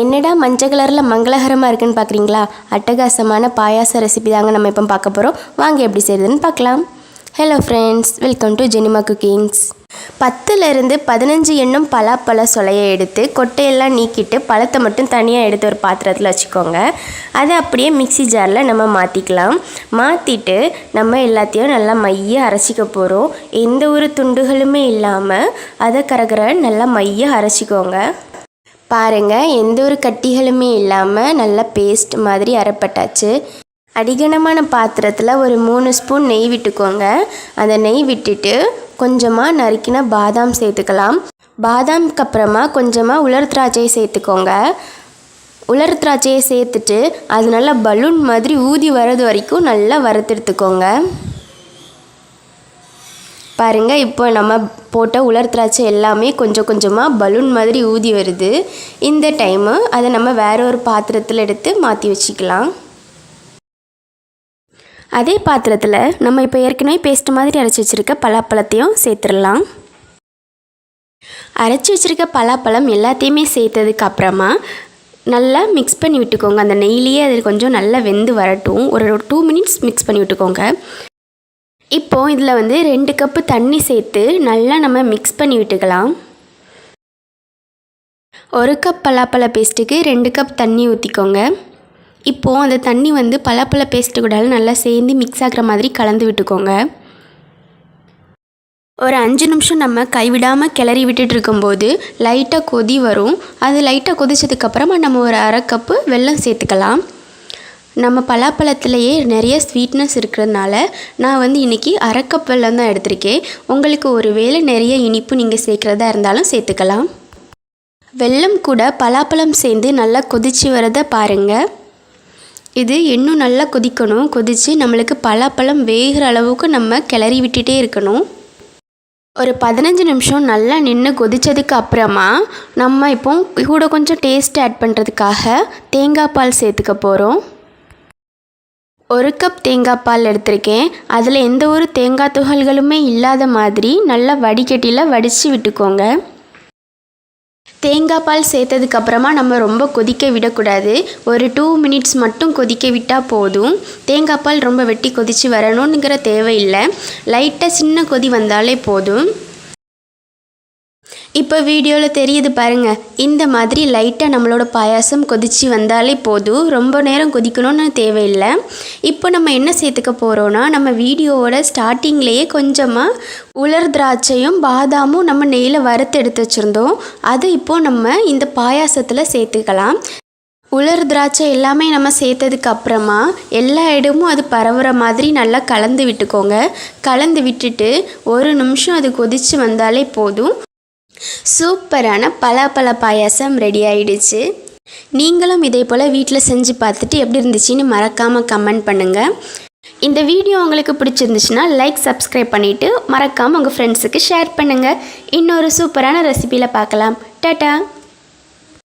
என்னடா மஞ்சள் கலரில் மங்களகரமாக இருக்குன்னு பார்க்குறீங்களா அட்டகாசமான பாயாச ரெசிபி தாங்க நம்ம இப்போ பார்க்க போகிறோம் வாங்க எப்படி செய்யுதுன்னு பார்க்கலாம். Hello friends welcome to Jenima cookings பத்துலேருந்து பதினஞ்சு எண்ணம் பலாப்பழ சொலையை எடுத்து கொட்டையெல்லாம் நீக்கிட்டு பழத்தை மட்டும் தனியாக எடுத்து ஒரு பாத்திரத்தில் வச்சுக்கோங்க. அதை அப்படியே மிக்ஸி ஜாரில் நம்ம மாற்றிக்கலாம் மாற்றிட்டு நம்ம எல்லாத்தையும் நல்லா மைய அரைச்சிக்க போகிறோம் எந்த ஒரு துண்டுகளுமே இல்லாமல் அதை கரகர நல்லா மைய அரைச்சிக்கோங்க. பாருங்கள் எந்த ஒரு கட்டிகளுமே இல்லாமல் நல்லா பேஸ்ட் மாதிரி அரைப்பட்டாச்சு. அடிகனமான பாத்திரத்தில் ஒரு மூணு ஸ்பூன் நெய் விட்டுக்கோங்க. அந்த நெய் விட்டுட்டு கொஞ்சமாக நறுக்கின பாதாம் சேர்த்துக்கலாம். பாதாம்க்கு அப்புறமா கொஞ்சமாக உலர் திராட்சையை சேர்த்துக்கோங்க. உலர் திராட்சையை சேர்த்துட்டு அது நல்லா பலூன் மாதிரி ஊதி வர்றது வரைக்கும் நல்லா வறுத்தெடுத்துக்கோங்க. பாருங்கள் இப்போ நம்ம போட்ட உலர் திராட்சை எல்லாமே கொஞ்சம் கொஞ்சமாக பலூன் மாதிரி ஊதி வருது. இந்த டைமு அதை நம்ம வேற ஒரு பாத்திரத்தில் எடுத்து மாற்றி வச்சுக்கலாம். அதே பாத்திரத்தில் நம்ம இப்போ ஏற்கனவே பேஸ்ட் மாதிரி அரைச்சி வச்சுருக்க பலாப்பழத்தையும் சேர்த்துடலாம். அரைச்சி வச்சுருக்க பலாப்பழம் எல்லாத்தையுமே சேர்த்ததுக்கு அப்புறமா நல்லா மிக்ஸ் பண்ணி விட்டுக்கோங்க. அந்த நெய்லியே அது கொஞ்சம் நல்லா வெந்து வரட்டும். ஒரு டூ மினிட்ஸ் மிக்ஸ் பண்ணி விட்டுக்கோங்க. இப்போது இதில் வந்து ரெண்டு கப்பு தண்ணி சேர்த்து நல்லா நம்ம மிக்ஸ் பண்ணி விட்டுக்கலாம். ஒரு கப் பலாப்பழ பேஸ்ட்டுக்கு ரெண்டு கப் தண்ணி ஊற்றிக்கோங்க இப்போது அந்த தண்ணி வந்து பலாப்பழ பேஸ்ட்டு கூட நல்லா சேர்ந்து மிக்ஸ் ஆகிற மாதிரி கலந்து விட்டுக்கோங்க. ஒரு அஞ்சு நிமிஷம் நம்ம கைவிடாமல் கிளறி விட்டுட்டு இருக்கும்போது லைட்டாக கொதி வரும். அது லைட்டாக கொதிச்சதுக்கப்புறமா நம்ம ஒரு அரை கப்பு வெல்லம் சேர்த்துக்கலாம். நம்ம பலாப்பழத்துலேயே நிறைய ஸ்வீட்னஸ் இருக்கிறதுனால நான் வந்து இன்றைக்கி அரை வெல்லம் தான் எடுத்திருக்கேன். உங்களுக்கு ஒரு வேளை நிறைய இனிப்பு நீங்கள் சேர்க்குறதா இருந்தாலும் சேர்த்துக்கலாம். வெல்லம் கூட பலாப்பழம் சேர்ந்து நல்லா கொதித்து வரதை பாருங்கள் இது இன்னும் நல்லா கொதிக்கணும். கொதித்து நம்மளுக்கு பலாப்பழம் வேகிற அளவுக்கு நம்ம கிளறி விட்டுட்டே இருக்கணும். ஒரு பதினஞ்சு நிமிஷம் நல்லா நின்று கொதித்ததுக்கு அப்புறமா நம்ம இப்போ கூட கொஞ்சம் டேஸ்ட் ஆட் பண்ணுறதுக்காக தேங்காய் பால் சேர்த்துக்க போகிறோம் ஒரு கப் தேங்காய் பால் எடுத்திருக்கேன். அதில் எந்த ஒரு தேங்காய் துகள்களுமே இல்லாத மாதிரி நல்லா வடிகட்டியில் வடித்து விட்டுக்கோங்க. தேங்காய் பால் சேர்த்ததுக்கப்புறமா நம்ம ரொம்ப கொதிக்க விடக்கூடாது. ஒரு டூ மினிட்ஸ் மட்டும் கொதிக்க விட்டால் போதும். தேங்காய் பால் ரொம்ப வெட்டி கொதித்து வரணுங்கிற தேவையில்லை. லைட்டாக சின்ன கொதி வந்தாலே போதும். இப்போ வீடியோவில் தெரியுது பாருங்க. இந்த மாதிரி லைட்டாக நம்மளோட பாயாசம் கொதித்து வந்தாலே போதும். ரொம்ப நேரம் கொதிக்கணும்னு தேவையில்லை. இப்போ நம்ம என்ன சேர்த்துக்க போகிறோன்னா நம்ம வீடியோவோட ஸ்டார்டிங்லேயே கொஞ்சமாக உலர் திராட்சையும் பாதாமும் நம்ம நெய்யில் வறுத்து எடுத்து வச்சுருந்தோம். அதை இப்போது நம்ம இந்த பாயாசத்தில் சேர்த்துக்கலாம். உலர் திராட்சை எல்லாமே நம்ம சேர்த்ததுக்கு அப்புறமா எல்லா இடமும் அது பரவுற மாதிரி நல்லா கலந்து விட்டுக்கோங்க. கலந்து விட்டுட்டு ஒரு நிமிஷம் அது கொதித்து வந்தாலே போதும். சூப்பரான பலாப்பழ பாயாசம் ரெடி ஆயிடுச்சு. நீங்களும் இதே போல் வீட்டில் செஞ்சு பார்த்துட்டு எப்படி இருந்துச்சுன்னு மறக்காமல் கமெண்ட் பண்ணுங்கள் இந்த வீடியோ உங்களுக்கு பிடிச்சிருந்துச்சுன்னா லைக் சப்ஸ்கிரைப் பண்ணிவிட்டு மறக்காமல் உங்கள் ஃப்ரெண்ட்ஸுக்கு ஷேர் பண்ணுங்கள் இன்னொரு சூப்பரான ரெசிபியில் பார்க்கலாம். டாட்டா